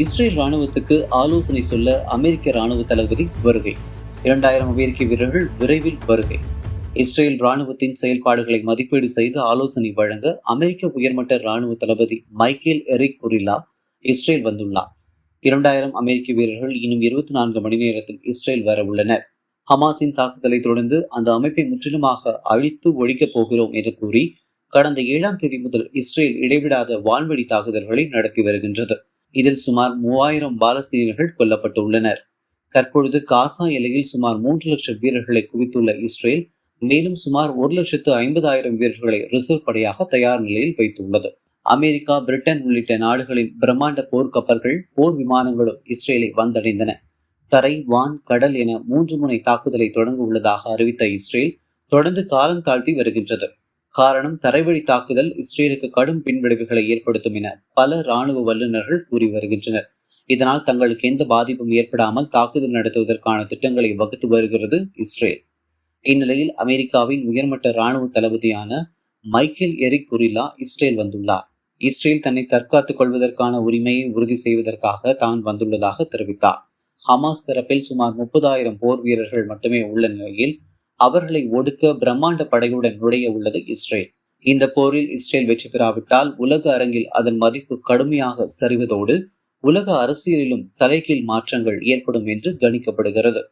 Israel ராணுவத்துக்கு ஆலோசனை சொல்ல அமெரிக்க ராணுவ தளபதி வருகை. இரண்டாயிரம் அமெரிக்க வீரர்கள் விரைவில் வருகை. இஸ்ரேல் ராணுவத்தின் செயல்பாடுகளை மதிப்பீடு செய்து ஆலோசனை வழங்க அமெரிக்க உயர்மட்ட ராணுவ தளபதி மைக்கேல் எரிக் குரில்லா இஸ்ரேல் வந்துள்ளார். இரண்டாயிரம் அமெரிக்க வீரர்கள் இன்னும் இருபத்தி நான்கு மணி நேரத்தில் இஸ்ரேல் வர உள்ளனர். ஹமாஸின் தாக்குதலை தொடர்ந்து அந்த அமைப்பை முற்றிலுமாக அழித்து ஒழிக்கப் போகிறோம் என்று கூறி கடந்த ஏழாம் தேதி முதல் இஸ்ரேல் இடைவிடாத வான்வெளி தாக்குதல்களை நடத்தி வருகின்றது. இதில் சுமார் மூவாயிரம் பாலஸ்தீனர்கள் கொல்லப்பட்டுள்ளனர். தற்பொழுது காசா எல்லையில் சுமார் மூன்று லட்சம் வீரர்களை குவித்துள்ள இஸ்ரேல் மேலும் சுமார் ஒரு லட்சத்து ஐம்பதாயிரம் வீரர்களை ரிசர்வ் படையாக தயார் நிலையில் வைத்துள்ளது. அமெரிக்கா பிரிட்டன் உள்ளிட்ட நாடுகளின் பிரம்மாண்ட போர்க்கப்பல்கள் போர் விமானங்களும் இஸ்ரேலை வந்தடைந்தன. தரை வான் கடல் என மூன்று முனை தாக்குதலை தொடங்க உள்ளதாக அறிவித்த இஸ்ரேல் தொடர்ந்து காலம் தாழ்த்தி வருகின்றது. காரணம் தரைவழி தாக்குதல் இஸ்ரேலுக்கு கடும் பின்விளைவுகளை ஏற்படுத்தும் என பல ராணுவ வல்லுநர்கள் கூறி வருகின்றனர். இதனால் தங்களுக்கு எந்த பாதிப்பும் ஏற்படாமல் தாக்குதல் நடத்துவதற்கான திட்டங்களை வகுத்து வருகிறது இஸ்ரேல். இந்நிலையில் அமெரிக்காவின் உயர்மட்ட ராணுவ தளபதியான மைக்கேல் எரிக் குரில்லா இஸ்ரேல் வந்துள்ளார். இஸ்ரேல் தன்னை தற்காத்துக் கொள்வதற்கான உரிமையை உறுதி செய்வதற்காக தான் வந்துள்ளதாக தெரிவித்தார். ஹமாஸ் தரப்பில் சுமார் முப்பதாயிரம் போர் வீரர்கள் மட்டுமே உள்ள நிலையில் அவர்களை ஒடுக்க பிரம்மாண்ட படையுடன் நுழைய உள்ளது இஸ்ரேல். இந்த போரில் இஸ்ரேல் வெற்றி பெறாவிட்டால் உலக அரங்கில் அதன் மதிப்பு கடுமையாக சரிவதோடு உலக அரசியலிலும் தலைகீழ் மாற்றங்கள் ஏற்படும் என்று கணிக்கப்படுகிறது.